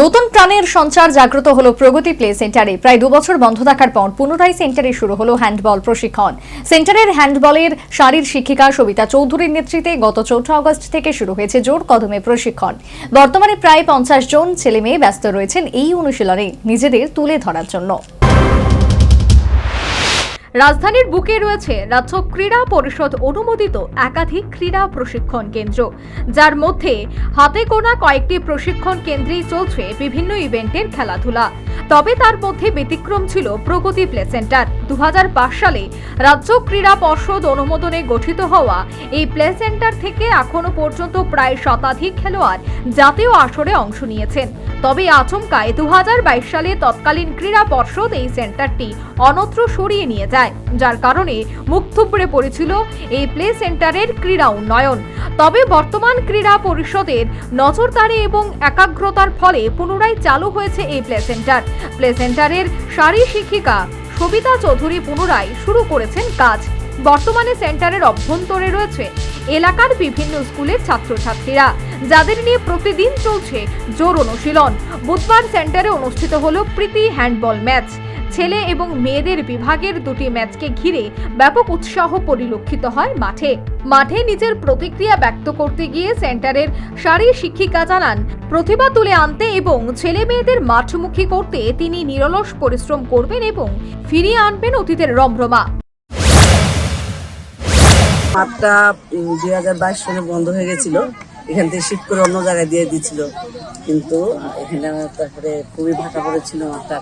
নতুন প্রাণের সঞ্চার জাগ্রত হলো প্রগতি প্লে সেন্টারে। প্রায় দু বছর বন্ধ থাকার পর পুনরায় সেন্টারে শুরু হলো হ্যান্ডবল প্রশিক্ষণ। সেন্টারের হ্যান্ডবলের শারীর শিক্ষিকা সবিতা চৌধুরীর নেতৃত্বে গত চৌঠা আগস্ট থেকে শুরু হয়েছে জোর কদমে প্রশিক্ষণ। বর্তমানে প্রায় পঞ্চাশ জন ছেলে মেয়ে ব্যস্ত রয়েছেন এই অনুশীলনে, নিজেদের তুলে ধরার জন্য। রাজধানীর বুকে রয়েছে রাজ্য ক্রীড়া পরিষদ অনুমোদিত একাধিক ক্রীড়া প্রশিক্ষণ কেন্দ্র। যার মধ্যে হাতে কোনা কয়েকটি প্রশিক্ষণ কেন্দ্রেই চলছে বিভিন্ন ইভেন্টের খেলাধুলা। তবে তার মধ্যে ব্যতিক্রম ছিল প্রগতি প্লে সেন্টার। দু হাজার পাঁচ সালে রাজ্য ক্রীড়া পর্ষদ অনুমোদনে গঠিত হওয়া এই প্লে সেন্টার থেকে এখনও পর্যন্ত প্রায় শতাধিক খেলোয়াড় জাতীয় আসরে অংশ নিয়েছেন। তবে আচমকায় দু হাজার বাইশ সালে তৎকালীন ক্রীড়া পর্ষদ এই সেন্টারটি অন্যত্র সরিয়ে নিয়ে যায়, যার কারণে মুখ থুবড়ে পড়েছিল এই প্লে সেন্টারের ক্রীড়া উন্নয়ন। তবে বর্তমান ক্রীড়া পরিষদের নজরদারি এবং একাগ্রতার ফলে পুনরায় চালু হয়েছে এই প্লে সেন্টার। প্লে সেন্টারের শারী শিক্ষিকা সবিতা চৌধুরী পুনরায় শুরু করেছেন কাজ। বর্তমানে সেন্টারের অভ্যন্তরে রয়েছে এলাকার বিভিন্ন স্কুলের ছাত্রছাত্রীরা, যাদের নিয়ে প্রতিদিন চলছে জোর অনুশীলন। বুধবার সেন্টারে অনুষ্ঠিত হলো প্রীতি হ্যান্ডবল ম্যাচ। ছেলে এবং মেয়েদের বিভাগের দুটি ম্যাচকে ঘিরে ব্যাপক উৎসাহ পরিলক্ষিত হয় মাঠে। মাঠে নিজের প্রতিক্রিয়া ব্যক্ত করতে গিয়ে সেন্টারের সারি শিক্ষিকা জানান, প্রতিভা তুলে আনতে এবং ছেলে মেয়েদের মাঠমুখী করতে তিনি নিরলস পরিশ্রম করবেন এবং ফিরিয়ে আনবেন অতীতের রমরমা। মাঠটা দুই হাজার বাইশ সালে বন্ধ হয়ে গেছিল। এখান থেকে শিফট করে অন্য জায়গায় দিয়ে দিয়েছিল। কিন্তু এখানে তারপরে খুবই ভাটা পড়েছিল মাঠটা।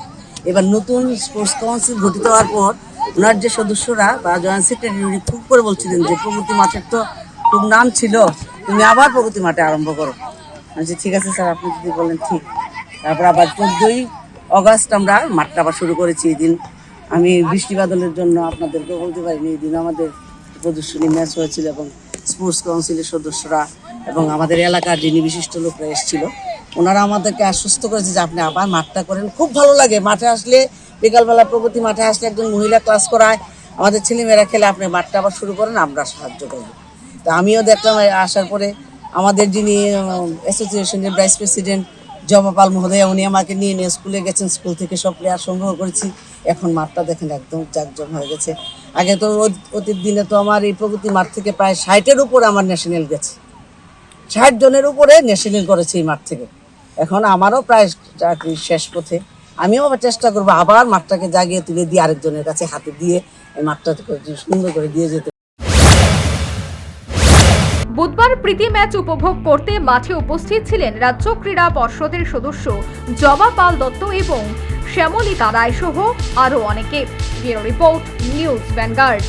এবার নতুন স্পোর্টস কাউন্সিল গঠিত হওয়ার পর, ওনার যে সদস্যরা বা জয়েন্ট সেক্রেটারি উনি খুব করে বলছিলেন যে প্রগতি মাঠের তো খুব নাম ছিল, তুমি আবার প্রগতি মাঠে আরম্ভ করো। আমি ঠিক আছে স্যার, আপনি যদি বলেন ঠিক। তারপর আবার চোদ্দই অগাস্ট আমরা মাঠটা আবার শুরু করেছি এই দিন। আমি বৃষ্টি বাদলের জন্য আপনাদেরকে বলতে পারিনি, এই দিন আমাদের প্রদর্শনী ম্যাচ হয়েছিল এবং স্পোর্টস কাউন্সিলের সদস্যরা এবং আমাদের এলাকার যিনি বিশিষ্ট লোকরা এসেছিল ওনারা আমাদেরকে আশ্বস্ত করেছে যে আপনি আবার মাঠটা করেন। খুব ভালো লাগে মাঠে আসলে, বিকালবেলা প্রগতি মাঠে আসলে একজন মহিলা ক্লাস করায়। আমাদের ছেলেমেয়েরা খেলে আপনি মাঠটা আবার শুরু করেন, আমরা সাহায্য করব তা আমিও দেখলাম আসার পরে আমাদের যিনি অ্যাসোসিয়েশনের ভাইস প্রেসিডেন্ট জবা পাল মহোদয়া, উনি আমাকে নিয়ে নিয়ে স্কুলে গেছেন। স্কুল থেকে সব প্লেয়ার সংগ্রহ করেছি। এখন মাঠটা দেখেন একদম জাকজম হয়ে গেছে। আগে তো অত- অতীত দিনে তো আমার এই প্রগতি মাঠ থেকে প্রায় ষাটের উপরে আমার ন্যাশনাল গেছে। ষাট জনের উপরে ন্যাশনাল করেছে এই মাঠ থেকে। এখন আমারও প্রায় চাকরি শেষ পথে। আমিও চেষ্টা করব আবার মাঠটাকে জাগিয়ে তুলে দিয়ে আরেকজনের কাছে হাতে দিয়ে এই মাঠটা সুন্দর করে দিয়ে যেতে। বুধবার প্রীতি ম্যাচ উপভোগ করতে মাঠে উপস্থিত ছিলেন রাজ্য ক্রীড়া পর্ষদের সদস্য জবা পাল দত্ত এবং শ্যামলিতা রায় সহ আরও অনেকে। Bureau report, news Vanguard.